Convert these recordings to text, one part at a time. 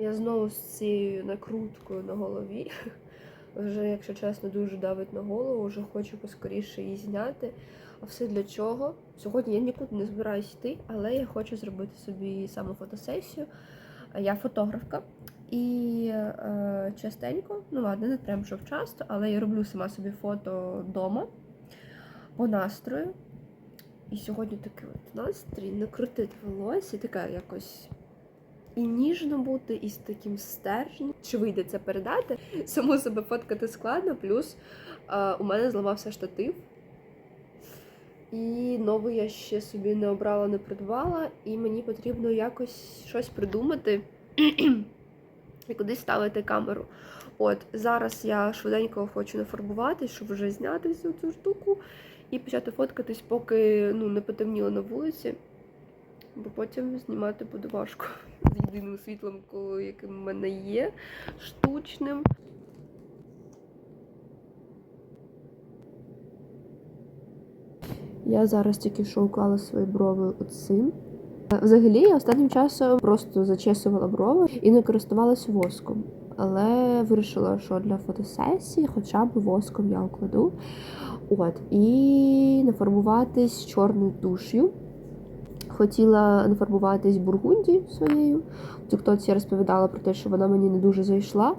Я знову з цією накруткою на голові. Вже, якщо чесно, дуже давить на голову, вже хочу поскоріше її зняти. А все для чого? Сьогодні я нікуди не збираюсь йти, але я хочу зробити собі саме фотосесію. Я фотографка. І е, частенько, ну ладно, не прям щоб часто, але я роблю сама собі фото вдома по настрою. І сьогодні такий от настрій, накрутити волосся, така якось і ніжно бути, і з таким стержнем. Чи вийде це передати? Саму себе фоткати складно, плюс е, у мене зламався штатив. І новий я ще собі не обрала, не придбала, і мені потрібно якось щось придумати і кудись ставити камеру. От зараз я швиденько хочу нафарбувати, щоб вже зняти всю цю штуку і почати фоткатись, поки ну, не потемніло на вулиці, бо потім знімати буде важко з єдиним світлом, яким в мене є, штучним. Я зараз тільки що уклала свої брови оцим. Взагалі, я останнім часом просто зачесувала брови і не користувалася воском. Але вирішила, що для фотосесії хоча б воском я укладу. От, і нафарбуватись чорною туш'ю. Хотіла нафарбуватись бургунді своєю. В Тіктоці я розповідала про те, що вона мені не дуже зайшла,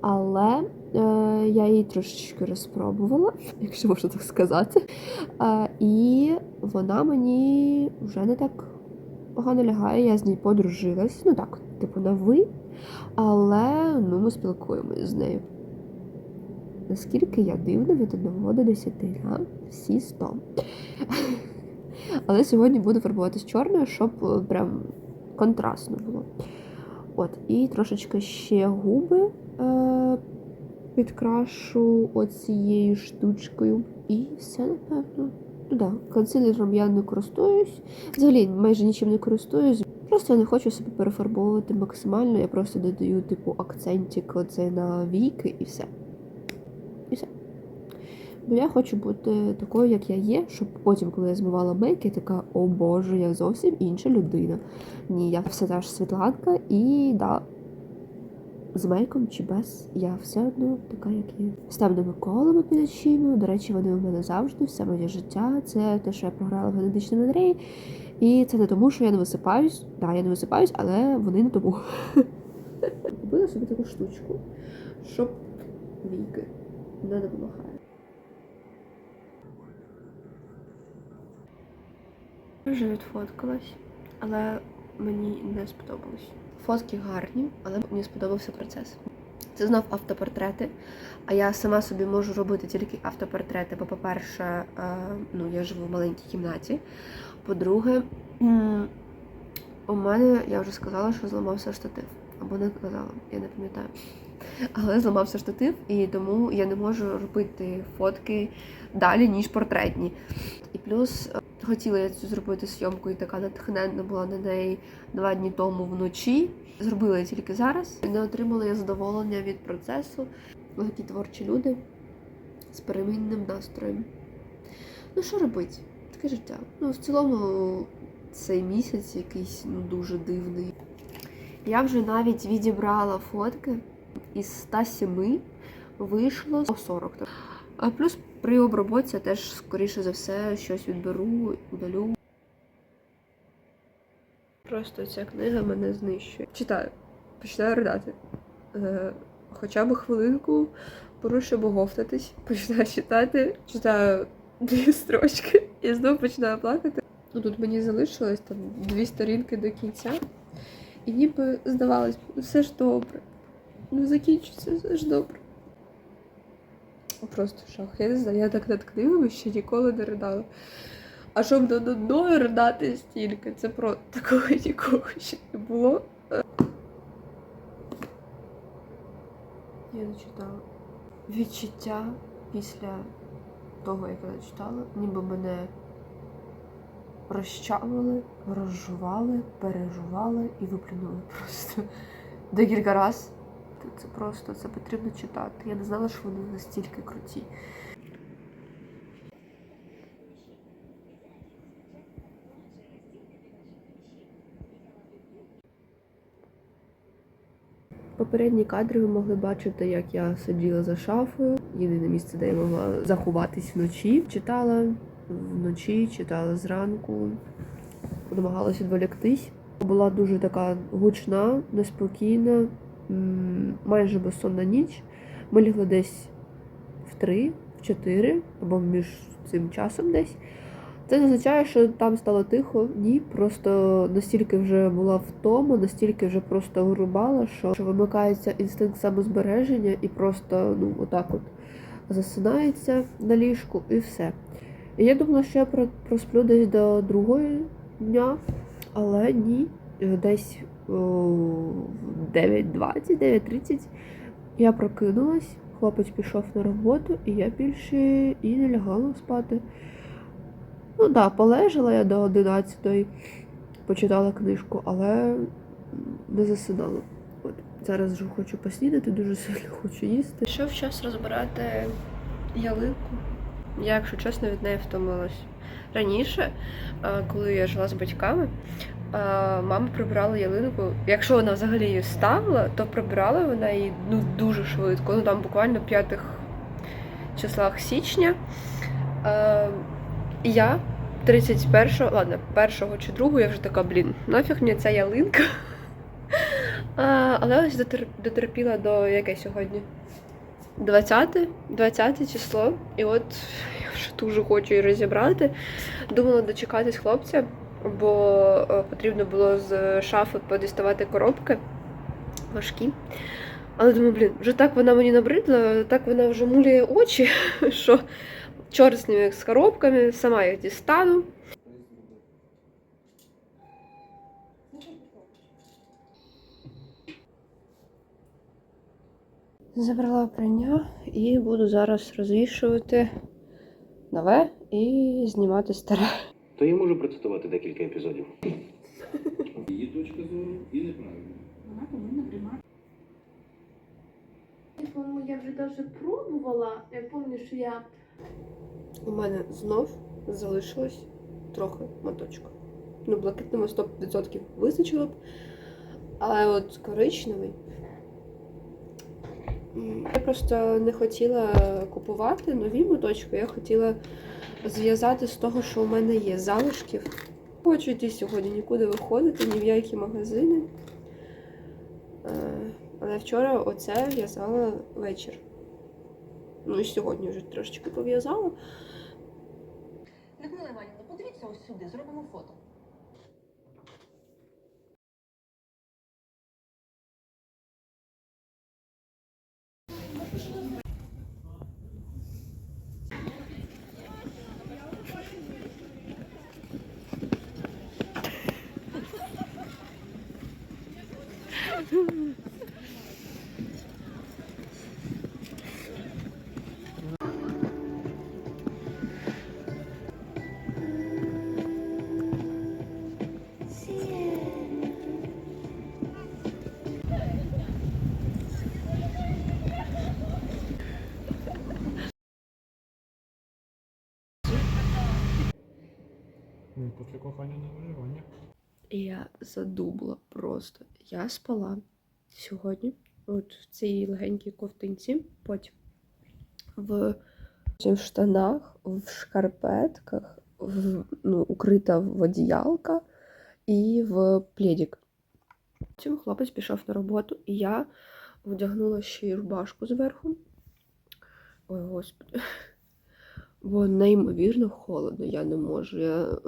але е, я її трошечки розпробувала, якщо можна так сказати. Е, і вона мені вже не так погано лягає, я з нею подружилась. Ну так, типу, на ви. Але ну, ми спілкуємося з нею. Наскільки я дивна від 1 до 10, а? всі 100. Але сьогодні буду фарбуватись чорною, щоб е, прям контрастно було. От, і трошечки ще губи е- підкрашу оцією штучкою. І все, напевно. Ну да, консилером я не користуюсь. Взагалі майже нічим не користуюсь. Просто я не хочу себе перефарбовувати максимально. Я просто додаю, типу, акцентик оце на віки і все. Бо я хочу бути такою, як я є, щоб потім, коли я змивала мейк, я така, о Боже, я зовсім інша людина. Ні, я все та ж Світланка, і да, з мейком чи без, я все одно така, як є. З темними колами під очима. До речі, вони у мене завжди, все моє життя. Це те, що я програла в генетичній лотереї. І це не тому, що я не висипаюсь. Да, я не висипаюсь, але вони не тому. Купила собі таку штучку, щоб віки не допомагає. Вже відфоткалась, але мені не сподобалось. Фотки гарні, але мені сподобався процес. Це знов автопортрети. А я сама собі можу робити тільки автопортрети, бо, по-перше, е, ну, я живу в маленькій кімнаті. По-друге, у мене, я вже сказала, що зламався штатив. Або не казала, я не пам'ятаю. Але зламався штатив, і тому я не можу робити фотки далі, ніж портретні. І плюс е, хотіла я цю зробити зйомку, і така натхненна була на неї два дні тому вночі. Зробила я тільки зараз. І не отримала я задоволення від процесу. Такі творчі люди з перемінним настроєм. Ну, що робити? Таке життя. Ну, в цілому, цей місяць якийсь ну, дуже дивний. Я вже навіть відібрала фотки із 107 вийшло 40. А плюс при оброботці я теж, скоріше за все, щось відберу, удалю. Просто ця книга мене знищує. Читаю, починаю ридати. Е, хоча б хвилинку порушую боговтатись, починаю читати, читаю дві строчки і знову починаю плакати. Ну, тут мені залишилось там дві сторінки до кінця. І ніби здавалось, все ж добре. Ну закінчиться, все ж добре. Просто шах. Я не знаю, я так над книгами ще ніколи не ридала. А щоб над одною ридати стільки, це про такого нікого ще не було. Я не читала. Відчуття після того, як я читала, ніби мене розчавили, розжували, пережували і виплюнули просто декілька разів. Це просто це потрібно читати. Я не знала, що вони настільки круті. Попередні кадри ви могли бачити, як я сиділа за шафою. Єдине місце, де я могла заховатись вночі. Читала вночі, читала зранку, намагалась відволіктись. Була дуже така гучна, неспокійна, майже безсонна ніч. Ми лігли десь в три, в чотири, або між цим часом десь. Це не означає, що там стало тихо. Ні, просто настільки вже була втома, настільки вже просто вирубала, що, вимикається інстинкт самозбереження і просто ну отак от засинається на ліжку і все. І я думала, що я про- просплю десь до другої дня, але ні, десь 9.20, 9.30 я прокинулась, хлопець пішов на роботу, і я більше і не лягала спати. Ну так, да, полежала я до 11 почитала книжку, але не засинала. От зараз вже хочу поснідати, дуже сильно хочу їсти. Пішов час розбирати ялинку. Я, якщо чесно, від неї втомилась. Раніше, е, коли я жила з батьками, е, мама прибирала ялинку. Якщо вона взагалі її ставила, то прибирала вона її ну, дуже швидко. Ну там буквально в п'ятих числах січня. Е, я 31-го, ладно, першого чи другого я вже така, блін, нафіг мені ця ялинка. Але ось дотер- дотерпіла до яке сьогодні? 20, 20 число. І от я вже дуже хочу її розібрати. Думала дочекатись хлопця, бо е, потрібно було з шафи подіставати коробки важкі. Але думаю, блін, вже так вона мені набридла, так вона вже муляє очі, що чорт з ними з коробками, сама їх дістану. Забрала прання і буду зараз розвішувати нове і знімати старе. То я можу процитувати декілька епізодів. Її точка зору і неправильна. Вона повинна приймати. Я вже навіть пробувала. Я пам'ятаю, що я У мене знов залишилось трохи моточка. Ну, блакитному 100% вистачило б. Але от коричневий. Я просто не хотіла купувати нові моточки, я хотіла зв'язати з того, що у мене є залишків. Хочу йти сьогодні нікуди виходити, ні в які магазини. Е, Але вчора оце в'язала вечір. Ну і сьогодні вже трошечки пов'язала. Людмила Іванівна, подивіться ось сюди, зробимо фото. Після кохання на виживання. І я задубла просто. Я спала сьогодні, от в цій легенькій ковтинці, потім в, в штанах, в шкарпетках, в, ну, укрита в одіялка і в пледік. Потім хлопець пішов на роботу, і я вдягнула ще й рубашку зверху. Ой, господи. Бо неймовірно холодно, я не можу. Я е,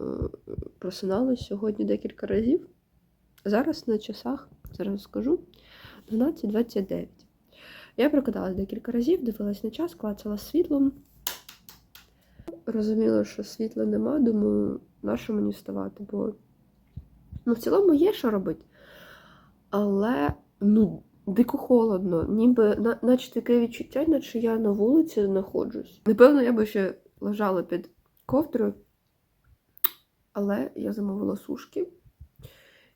просиналась сьогодні декілька разів. Зараз на часах, зараз скажу, 12.29. Я прокидалась декілька разів, дивилась на час, клацала світлом. Розуміла, що світла нема, думаю, на що мені вставати, бо ну, в цілому є що робити. Але ну, дико холодно, ніби на, наче таке відчуття, наче я на вулиці знаходжусь. Напевно, я би ще лежала під ковдрою, але я замовила сушки.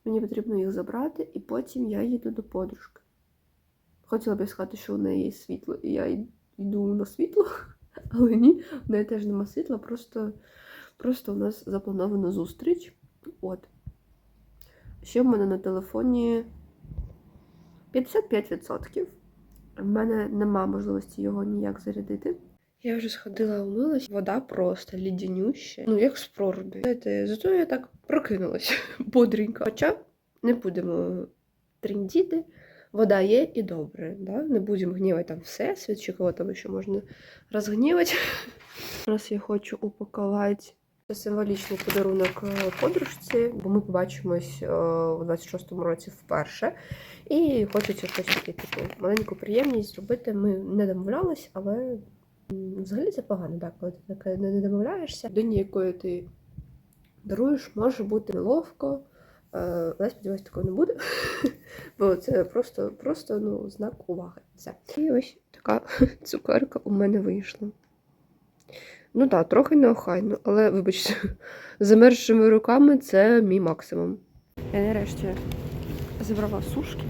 Мені потрібно їх забрати, і потім я їду до подружки. Хотіла б сказати, що у неї є світло, і я йду на світло, але ні, в неї теж нема світла, просто, просто у нас запланована зустріч. От. Ще в мене на телефоні 55%. В мене нема можливості його ніяк зарядити. Я вже сходила умилась, вода просто лідянюща, ну як з проруби. Знаєте, зато я так прокинулась бодренько. Хоча не будемо тріндіти, вода є і добре. Да? Не будемо гнівати там всесвіт, чи кого там ще можна розгнівати. Зараз я хочу упакувати це символічний подарунок е, подружці, бо ми побачимось е, у 26-му році вперше. І хочеться щось таке, типу, маленьку приємність зробити. Ми не домовлялись, але взагалі це погано, так, коли ти таке не домовляєшся. Людині, якої ти даруєш, може бути неловко. Але я сподіваюся, такого не буде. Бо це просто, просто ну, знак уваги. Все. І ось така цукерка у мене вийшла. Ну так, трохи неохайно, але вибачте, замерзшими руками це мій максимум. Я нарешті забрала сушки.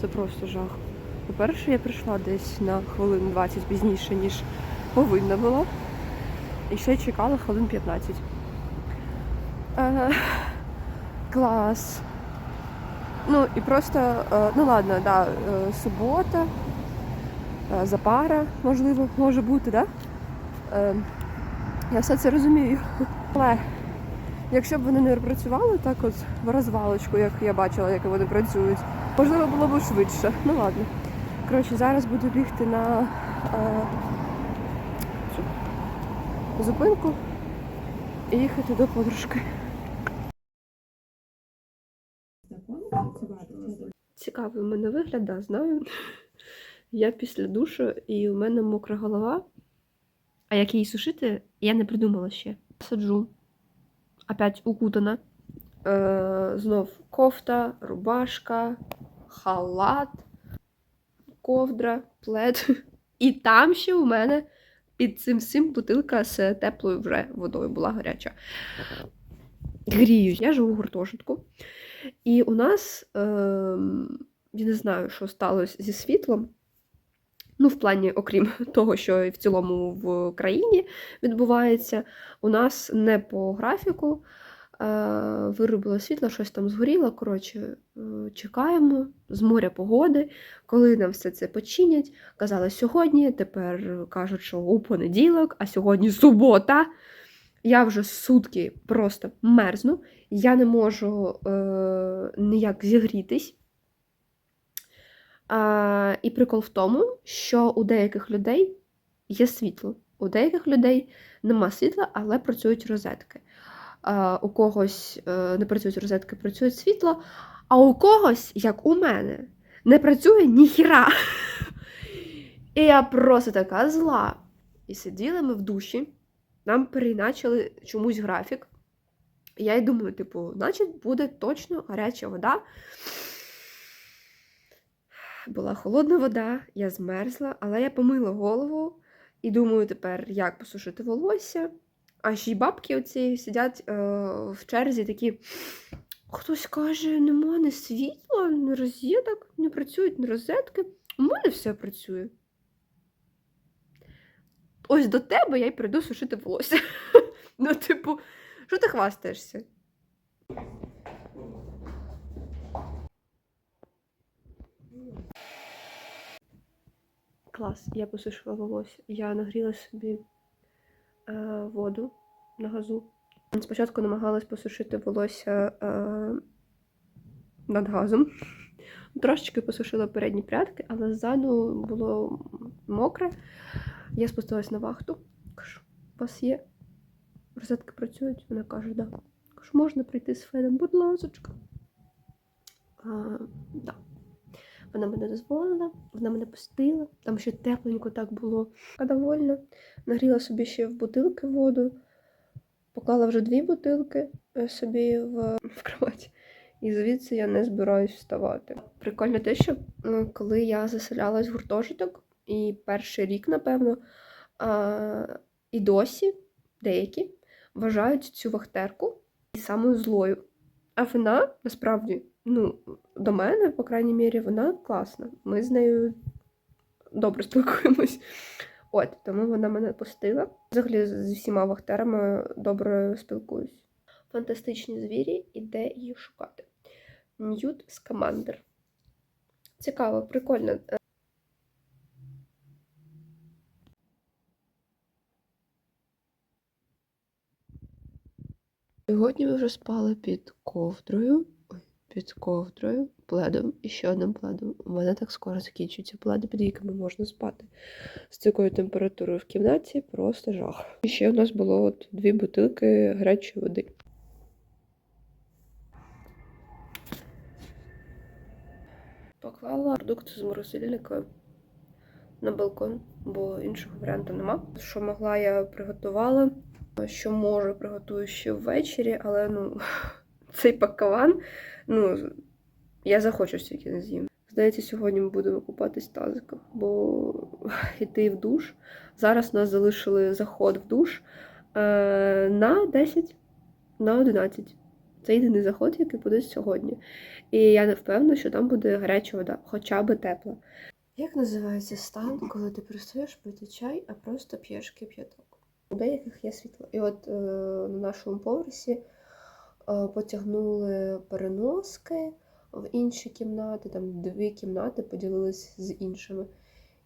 Це просто жах. По-перше, я прийшла десь на хвилин 20 пізніше, ніж повинна була. І ще чекала хвилин 15. Е, клас. Ну і просто, е, ну ладно, да, е, субота, е, запара, можливо, може бути, да? Е, я все це розумію. Але якщо б вони не працювали так от в розвалочку, як я бачила, як вони працюють, можливо, було б швидше. Ну ладно. Коротше, зараз буду бігти на е, зупинку і їхати до подружки. Цікавий у мене вигляд, знаю. Я після душу і у мене мокра голова. А як її сушити, я не придумала ще. Саджу. Опять укутана. Е, знов кофта, рубашка, халат, ковдра, плед. І там ще у мене під цим всім бутилка з теплою вже водою була гаряча. Гріюсь. Я живу в гуртожитку. І у нас, е, я не знаю, що сталося зі світлом. Ну, в плані, окрім того, що в цілому в країні відбувається, у нас не по графіку виробило світло, щось там згоріло. Коротше, е, чекаємо з моря погоди, коли нам все це починять. Казали сьогодні, тепер кажуть, що у понеділок, а сьогодні субота. Я вже сутки просто мерзну, я не можу е, ніяк зігрітись. А, і прикол в тому, що у деяких людей є світло. У деяких людей нема світла, але працюють розетки. А, у когось е, не працюють розетки, працює світло, а у когось, як у мене, не працює ніхіра. І я просто така зла. І сиділи ми в душі, нам переіначили чомусь графік. І я й думаю, типу, значить, буде точно гаряча вода. Була холодна вода, я змерзла, але я помила голову і думаю тепер, як посушити волосся. А ще бабки оці сидять е, в черзі такі. Хтось каже, нема ні світла, ні розеток, не працюють ні розетки. У мене все працює. Ось до тебе я й прийду сушити волосся. Ну, типу, що ти хвастаєшся? Клас, я посушила волосся. Я нагріла собі воду на газу. Спочатку намагалась посушити волосся е, над газом. Трошечки посушила передні прядки, але ззаду було мокре. Я спустилась на вахту. Кажу, у вас є? Розетки працюють? Вона каже, да. Кажу, можна прийти з феном, будь ласочка. А, да. Вона мене дозволила, вона мене пустила, там ще тепленько так було. А довольна. Нагріла собі ще в бутилки воду, поклала вже дві бутилки е, собі в, в кровать. І звідси я не збираюсь вставати. Прикольно те, що коли я заселялась в гуртожиток, і перший рік, напевно, а, і досі деякі вважають цю вахтерку самою злою. А вона насправді, ну, до мене, по крайній мірі, вона класна. Ми з нею добре спілкуємось. От, тому вона мене пустила. Взагалі з всіма вахтерами добре спілкуюсь. Фантастичні звірі і де їх шукати. Ньют Скамандер. Цікаво, прикольно. Сьогодні ми вже спали під ковдрою. Під ковдрою, пледом і ще одним пледом. У мене так скоро закінчуються пледи, під якими можна спати. З такою температурою в кімнаті просто жах. І ще у нас було от дві бутилки гарячої води. Поклала продукт з морозильника на балкон, бо іншого варіанту нема. Що могла, я приготувала. Що можу, приготую ще ввечері, але ну, цей пакаван, ну, я захочу стільки не з'їм. Здається, сьогодні ми будемо купатись в тазиках, бо йти в душ. Зараз нас залишили заход в душ е, на 10, на 11. Це єдиний заход, який буде сьогодні. І я не впевнена, що там буде гаряча вода, хоча би тепла. Як називається стан, коли ти перестаєш пити чай, а просто п'єш кип'яток? У деяких є світло. І от е, на нашому поверсі потягнули переноски в інші кімнати, там дві кімнати поділились з іншими.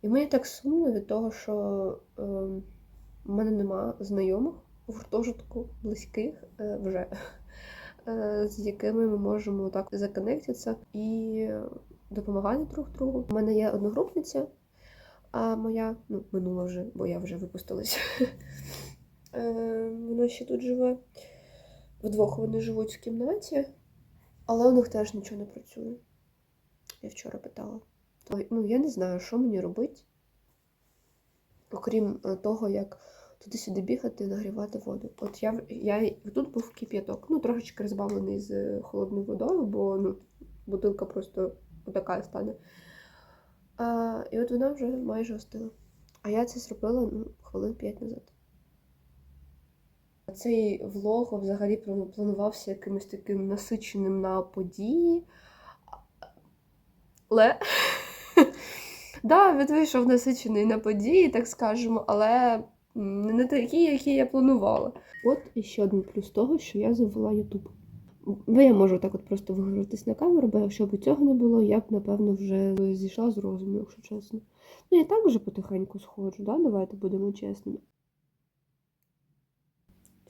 І мені так сумно від того, що е, в мене нема знайомих у гуртожитку близьких е, вже, е, з якими ми можемо так законектитися і допомагати друг другу. У мене є одногрупниця, а моя, ну, минула вже, бо я вже випустилась. Е, Вона ще тут живе. Вдвох вони живуть в кімнаті, але у них теж нічого не працює. Я вчора питала. Ну, я не знаю, що мені робити, окрім е, того, як туди-сюди бігати і нагрівати воду. От я, я тут був кип'яток, ну, трошечки розбавлений з холодною водою, бо ну, бутилка просто отака стане. А, і от вона вже майже остила. А я це зробила ну, хвилин 5 назад. Цей влог взагалі планувався якимось таким насиченим на події. Але да, він вийшов насичений на події, так скажемо, але не такі, які я планувала. От і ще один плюс того, що я завела Ютуб. Бо я можу так от просто виговоритись на камеру, бо якщо б цього не було, я б, напевно, вже зійшла з розуму, якщо чесно. Ну, я так вже потихеньку сходжу, да? давайте будемо чесними.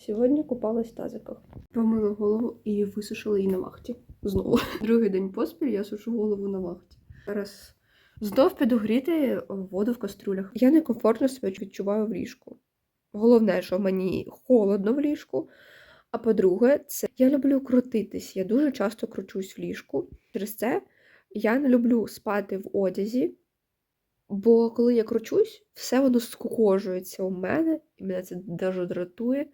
Сьогодні купалась в тазиках. Помила голову і висушила її на вахті. Знову. Другий день поспіль я сушу голову на вахті. Зараз знов піду гріти воду в каструлях. Я некомфортно себе відчуваю в ліжку. Головне, що мені холодно в ліжку. А по-друге, це я люблю крутитись. Я дуже часто кручусь в ліжку. Через це я не люблю спати в одязі, бо коли я кручусь, все воно скукожується у мене, і мене це дуже дратує.